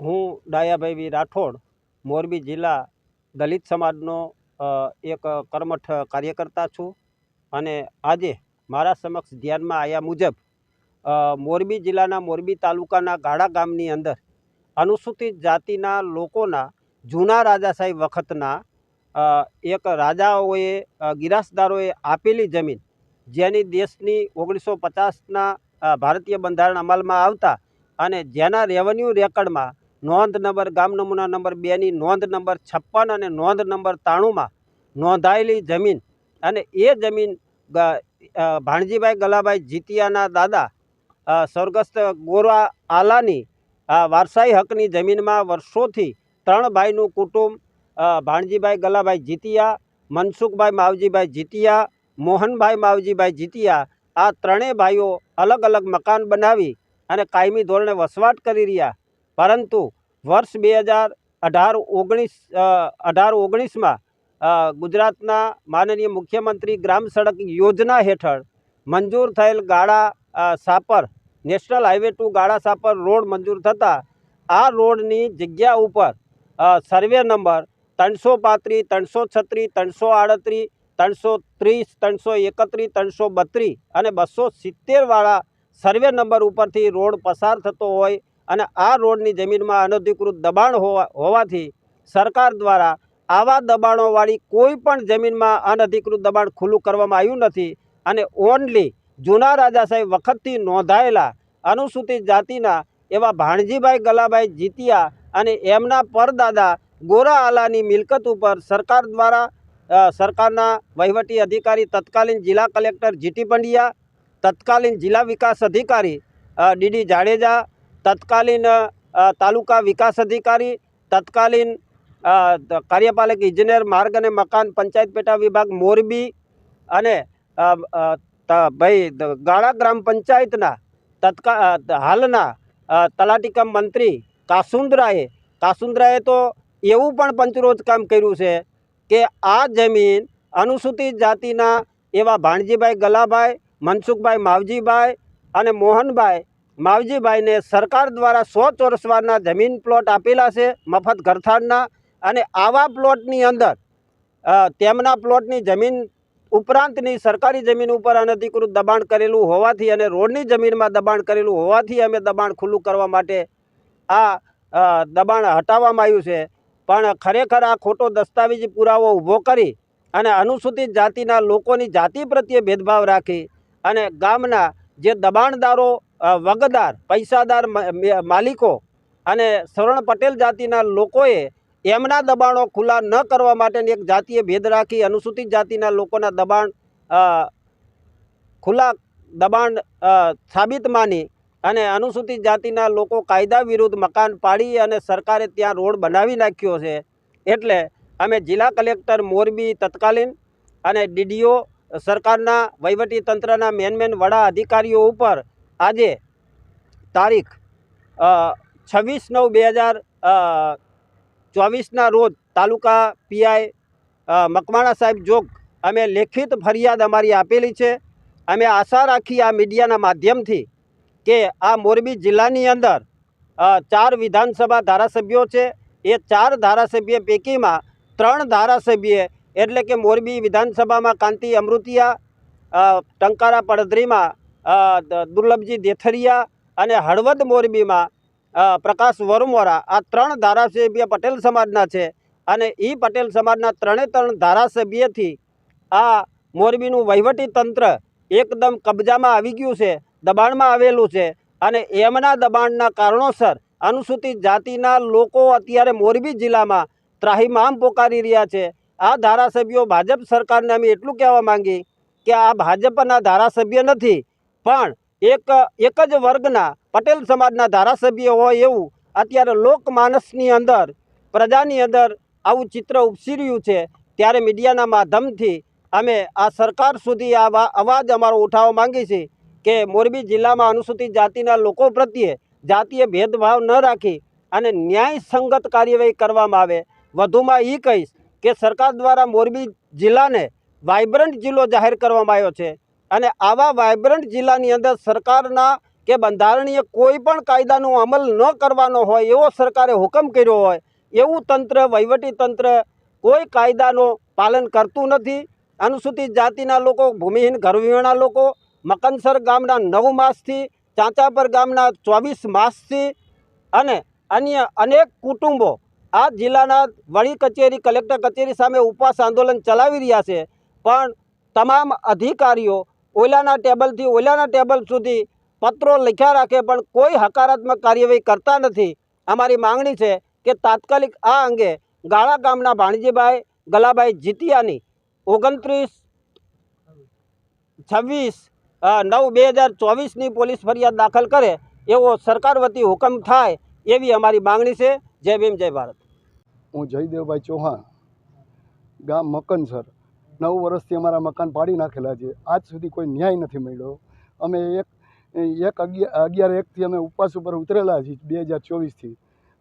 હું ડાયાભાઈ રાઠોડ, મોરબી જિલ્લા દલિત સમાજનો એક કર્મઠ કાર્યકર્તા છું અને આજે મારા સમક્ષ ધ્યાનમાં આવ્યા મુજબ મોરબી જિલ્લાના મોરબી તાલુકાના ગાડા ગામની અંદર અનુસૂચિત જાતિના લોકોના જૂના રાજાશાહી વખતના એક રાજાઓએ ગિરાસદારોએ આપેલી જમીન, જેની દેશની ઓગણીસો પચાસના ભારતીય બંધારણ અમલમાં આવતા અને જેના રેવન્યુ રેકર્ડમાં નોંધ નંબર ગામ નમૂના નંબર બેની નોંધ નંબર છપ્પન અને નોંધ નંબર ત્રાણુંમાં નોંધાયેલી જમીન અને એ જમીન ભાણજીભાઈ ગલાભાઈ જીતિયાના દાદા સ્વર્ગસ્થ ગોરા આલાની વારસાઈ હકની જમીનમાં વર્ષોથી ત્રણ ભાઈનું કુટુંબ ભાણજીભાઈ ગલાભાઈ જીતિયા, મનસુખભાઈ માવજીભાઈ જીતિયા, મોહનભાઈ માવજીભાઈ જીતિયા, આ ત્રણેય ભાઈઓ અલગ અલગ મકાન બનાવી અને કાયમી ધોરણે વસવાટ કરી રહ્યા. પરંતુ વર્ષ બે હજાર અઢાર ઓગણીસ અઢાર ઓગણીસમાં ગુજરાતના માનનીય મુખ્યમંત્રી ગ્રામ સડક યોજના હેઠળ મંજૂર થયેલ ગાળા સાપર, નેશનલ હાઈવે ટુ ગાળા સાપર રોડ મંજૂર થતાં આ રોડની જગ્યા ઉપર સર્વે નંબર ત્રણસો પાંત્રીસ, ત્રણસો છત્રીસ, ત્રણસો આડત્રીસ, ત્રણસો ત્રીસ, ત્રણસો એકત્રીસ, ત્રણસો બત્રીસ અને બસો સિત્તેરવાળા સર્વે નંબર ઉપરથી રોડ પસાર થતો હોય અને આ રોડની જમીનમાં અનધિકૃત દબાણ હોવા હોવાથી સરકાર દ્વારા આવા દબાણોવાળી કોઈ પણ જમીનમાં અનધિકૃત દબાણ ખુલ્લું કરવામાં આવ્યું નથી અને ઓનલી જૂના રાજા સાહેબ વખતથી નોંધાયેલા અનુસૂચિત જાતિના એવા ભાણજીભાઈ ગલાભાઈ જીતિયા અને એમના પરદાદા ગોરા આલાની મિલકત ઉપર સરકાર દ્વારા સરકારના વહીવટી અધિકારી તત્કાલીન જિલ્લા કલેક્ટર જીટી પંડ્યા, તત્કાલીન જિલ્લા વિકાસ અધિકારી ડીડી જાડેજા તત્કાલીન તાલુકા વિકાસ અધિકારી, તત્કાલીન કાર્યપાલક ઇજનેર માર્ગ અને મકાન પંચાયત પેટા વિભાગ મોરબી અને ભાઈ ગાળા ગ્રામ પંચાયતના તત્કા હાલના તલાટીકમ મંત્રી કાસુંદ્રાએ કાસુંદ્રાએ તો એવું પણ પંચરોજ કામ કર્યું છે કે આ જમીન અનુસૂચિત જાતિના એવા ભાણજીભાઈ ગલાભાઈ, મનસુખભાઈ માવજીભાઈ અને મોહનભાઈ માવજીભાઈને સરકાર દ્વારા સો ચોરસવારના જમીન પ્લોટ આપેલા છે, મફત ઘરથાળના અને આવા પ્લોટની અંદર તેમના પ્લોટની જમીન ઉપરાંતની સરકારી જમીન ઉપર અનધિકૃત દબાણ કરેલું હોવાથી અને રોડની જમીનમાં દબાણ કરેલું હોવાથી અમે દબાણ ખુલ્લું કરવા માટે આ દબાણ હટાવવામાં આવ્યું છે. પણ ખરેખર આ ખોટો દસ્તાવેજી પુરાવો ઊભો કરી અને અનુસૂચિત જાતિના લોકોની જાતિ પ્રત્યે ભેદભાવ રાખી અને ગામના જે દબાણદારો વગદાર, પૈસાદાર માલિકો અને શરણ પટેલ જાતિના લોકોએ એમના દબાણો ખુલ્લા ન કરવા માટેની એક જાતીય ભેદ રાખી અનુસૂચિત જાતિના લોકોના દબાણ ખુલ્લા દબાણ સાબિત માની અને અનુસૂચિત જાતિના લોકો કાયદા વિરુદ્ધ મકાન પાડી અને સરકારે ત્યાં રોડ બનાવી નાખ્યો છે. એટલે અમે જિલ્લા કલેક્ટર મોરબી તત્કાલીન અને ડીડીઓ સરકારના વહીવટી તંત્રના મેન મેન વડા અધિકારીઓ ઉપર આજે તારીખ છવ્વીસ નવ બે હજાર ચોવીસના રોજ તાલુકા પીઆઈ મકવાણા સાહેબ જોગ અમે લેખિત ફરિયાદ અમારી આપેલી છે. અમે આશા રાખી આ મીડિયાના માધ્યમથી કે આ મોરબી જિલ્લાની અંદર ચાર વિધાનસભા ધારાસભ્યો છે. એ ચાર ધારાસભ્ય પૈકીમાં ત્રણ ધારાસભ્ય એટલે કે મોરબી વિધાનસભામાં કાંતિ અમૃતિયા ટંકારા પડધરીમાં દુર્લભજી દેથરિયા અને હળવદ મોરબીમાં પ્રકાશ વરમોરા આ ત્રણ ધારાસભ્ય પટેલ સમાજના છે અને એ પટેલ સમાજના ત્રણે ત્રણ ધારાસભ્યથી આ મોરબીનું વહીવટી તંત્ર એકદમ કબજામાં આવી ગયું છે, દબાણમાં આવેલું છે અને એમના દબાણના કારણોસર અનુસૂચિત જાતિના લોકો અત્યારે મોરબી જિલ્લામાં ત્રાહીમામ પોકારી રહ્યા છે. આ ધારાસભ્યો ભાજપ સરકારને અમે એટલું કહેવા માંગી કે આ ભાજપના ધારાસભ્ય નથી પણ એક એક જ વર્ગના પટેલ સમાજના ધારાસભ્ય હોય એવું અત્યારે લોકમાનસની અંદર, પ્રજાની અંદર આવું ચિત્ર ઉપસી રહ્યું છે, ત્યારે મીડિયાના માધ્યમથી અમે આ સરકાર સુધી આ અવાજ અમારો ઉઠાવવા માંગી છીએ કે મોરબી જિલ્લામાં અનુસૂચિત જાતિના લોકો પ્રત્યે જાતીય ભેદભાવ ન રાખી અને ન્યાયસંગત કાર્યવાહી કરવામાં આવે. વધુમાં એ કહીશ કે સરકાર દ્વારા મોરબી જિલ્લાને વાઇબ્રન્ટ જિલ્લો જાહેર કરવામાં આવ્યો છે. અને આવા વાઇબ્રન્ટ જિલ્લાની અંદર સરકારના કે બંધારણીય કોઈ પણ કાયદાનો અમલ ન કરવાનો હોય, એવો સરકારે હુકમ કર્યો હોય, એવું તંત્ર, વહીવટી તંત્ર કોઈ કાયદાનો પાલન કરતું નથી. અનુસૂચિત જાતિના લોકો, ભૂમિહીન ઘરવિહોણા લોકો, મકનસર ગામના નવ માસથી, ચાંચાપર ગામના ચોવીસ માસથી અને અન્ય અનેક કુટુંબો આ જિલ્લાના વડી કચેરી, કલેક્ટર કચેરી સામે ઉપવાસ આંદોલન ચલાવી રહ્યા છે. પણ તમામ અધિકારીઓ ઓલાના ટેબલથી, ઓલાના ટેબલ સુધી પત્રો લખ્યા રાખે, પણ કોઈ હકારાત્મક કાર્યવાહી કરતા નથી. અમારી માંગણી છે કે તાત્કાલિક આ અંગે ગાળા ગામના ભાણજીભાઈ ગલાભાઈ જીતિયાની ઓગણત્રીસ છવ્વીસ નવ બે હજાર ચોવીસની પોલીસ ફરિયાદ દાખલ કરે એવો સરકાર વતી હુકમ થાય એવી અમારી માંગણી છે. જય ભીમ, જય ભારત. હું જયદેવભાઈ ચૌહાણ, ગામ મકનસર. નવ વર્ષથી અમારા મકાન પાડી નાખેલા છે. આજ સુધી કોઈ ન્યાય નથી મળ્યો. અમે એક એક અગિયાર અગિયાર એકથી અમે ઉપવાસ ઉપર ઉતરેલા છીએ બે હજાર ચોવીસથી.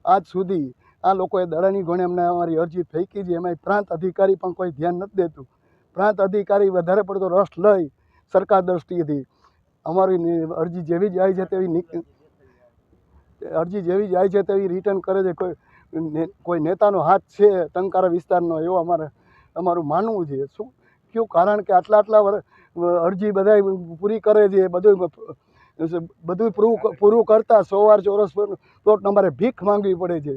આજ સુધી આ લોકોએ દડાની ગોણે અમને અમારી અરજી ફેંકી છે. એમાં પ્રાંત અધિકારી પણ કોઈ ધ્યાન નથી દેતું. પ્રાંત અધિકારી વધારે પડતો રસ લઈ સરકાર દ્રષ્ટિએથી અમારી અરજી જેવી જાય છે તેવી અરજી જેવી જાય છે તેવી રિટર્ન કરે છે. કોઈ કોઈ નેતાનો હાથ છે, ટંકારા વિસ્તારનો એવો અમારે અમારું માનવું છે. શું? કયું કારણ કે આટલા આટલા અરજી બધાય પૂરી કરે છે બધું બધું પૂરું પૂરું કરતાં સો વાર ચોરસ પ્લોટ અમારે ભીખ માંગવી પડે છે.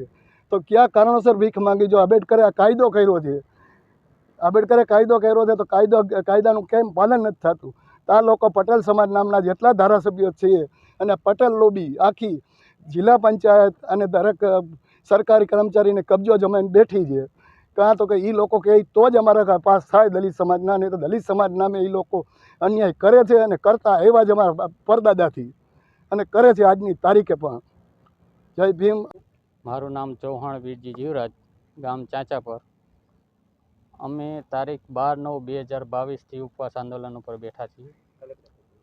તો કયા કારણોસર ભીખ માંગી? જો આંબેડકરે આ કાયદો કર્યો છે, આંબેડકરે કાયદો કર્યો છે, તો કાયદો કાયદાનું કેમ પાલન નથી થતું? આ લોકો પટેલ સમાજ નામના જેટલા ધારાસભ્યો છે અને પટેલ લોબી આખી જિલ્લા પંચાયત અને દરેક સરકારી કર્મચારીને કબજો જમાઈને બેઠી છે. કાં તો કે એ લોકો કહે તો જ અમારા પાસ થાય દલિત સમાજના, નહીં તો દલિત સમાજ નામે એ લોકો અન્યાય કરે છે અને કરતા એવા જ અમારા પરદાદાથી અને કરે છે આજની તારીખે પણ. જય ભીમ. મારું નામ ચૌહાણ વીરજી જીવરાજ, ગામ ચાંચાપર. અમે તારીખ બાર નવ બે હજાર બાવીસથી ઉપવાસ આંદોલન ઉપર બેઠા છીએ,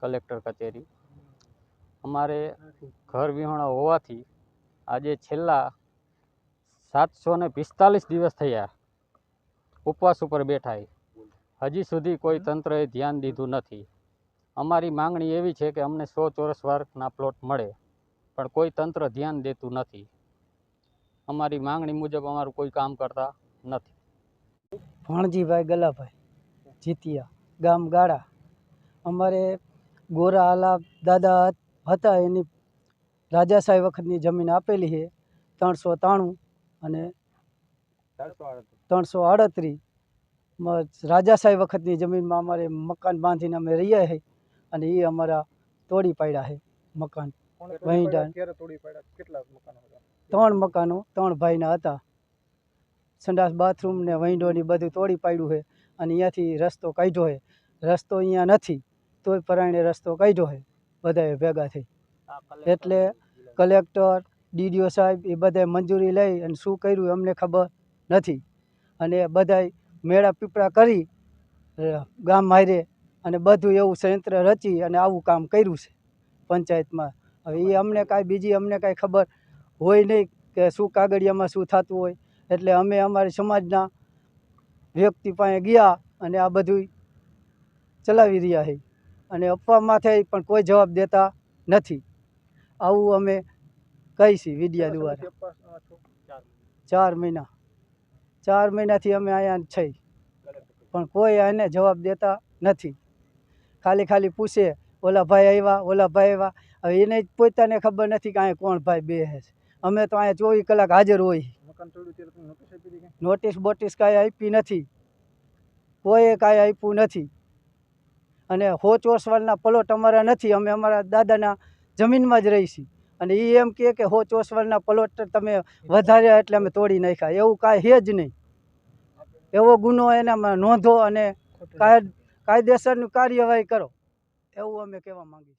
કલેક્ટર કચેરી. અમારે ઘર વિહોણા હોવાથી આજે છેલ્લા સાતસો ને પિસ્તાલીસ દિવસ થયા. ઉપવાસ ઉપર બેઠા હજી સુધી કોઈ તંત્રએ ધ્યાન દીધું નથી. અમારી માંગણી એવી છે કે અમને સો ચોરસ વારના પ્લોટ મળે પણ કોઈ તંત્ર ધ્યાન દેતું નથી. અમારી માંગણી મુજબ અમારું કોઈ કામ કરતા નથી. ભાણજીભાઈ ગલાભાઈ જીતિયા ગામ ગાળા. અમારે ગોરા આલા દાદા હતા એની રાજાશાહી વખતની જમીન આપેલી છે ત્રણસો ત્રાણું અને ત્રણસો આડત્રીસ. રાજાશાહી વખતની જમીનમાં અમારે મકાન બાંધીને અમે રહ્યા છે અને એ અમારા તોડી પાડ્યા છે મકાન. ત્રણ મકાનો ત્રણ ભાઈના હતા. સંડાસ બાથરૂમ ને વિન્ડોની બધું તોડી પાડ્યું છે અને અહીંયાથી રસ્તો કાઢ્યો છે રસ્તો અહીંયા નથી તોય પરાયણે રસ્તો કાઢ્યો છે બધાએ ભેગા થઈ. એટલે કલેક્ટર ડીડીઓ સાહેબ એ બધાએ મંજૂરી લઈ અને શું કર્યું અમને ખબર નથી. અને બધાય મેળા પીપળા કરી ગામ હારે અને બધું એવું સંયંત્ર રચી અને આવું કામ કર્યું છે પંચાયતમાં. હવે એ અમને કાંઈ બીજી અમને કાંઈ ખબર હોય નહીં કે શું કાગળિયામાં શું થતું હોય. એટલે અમે અમારી સમાજના વ્યક્તિ પાસે ગયા અને આ બધું ચલાવી રહ્યા છે અને અફવા માથે પણ કોઈ જવાબ દેતા નથી. આવું અમે કહીશી વિડિયા દ્વારા. ચાર મહિના. ચાર મહિનાથી અમે અહીંયા છે પણ કોઈ એને જવાબ દેતા નથી. ખાલી ખાલી પૂછે, ઓલા ભાઈ આવ્યા, ઓલા ભાઈ આવ્યા. હવે એને પોતાને ખબર નથી કે અહીંયા કોણ ભાઈ બે છે અમે તો અહીંયા ચોવીસ કલાક હાજર હોય. નોટિસ બોટિસ કાંઈ આપી નથી. કોઈએ કાંઈ આપ્યું નથી. અને હો ચોસવાલના પલોટ અમારા નથી. અમે અમારા દાદાના જમીનમાં જ રહી છીએ અને એ એમ કહે કે હો ચોસવાડના પ્લોટ તમે વધાર્યા એટલે અમે તોડી નાખ્યા. એવું કાંઈ હે જ નહીં. એવો ગુનો એનામાં નોંધો અને કાયદેસરની કાર્યવાહી કરો. એવું અમે કહેવા માંગીએ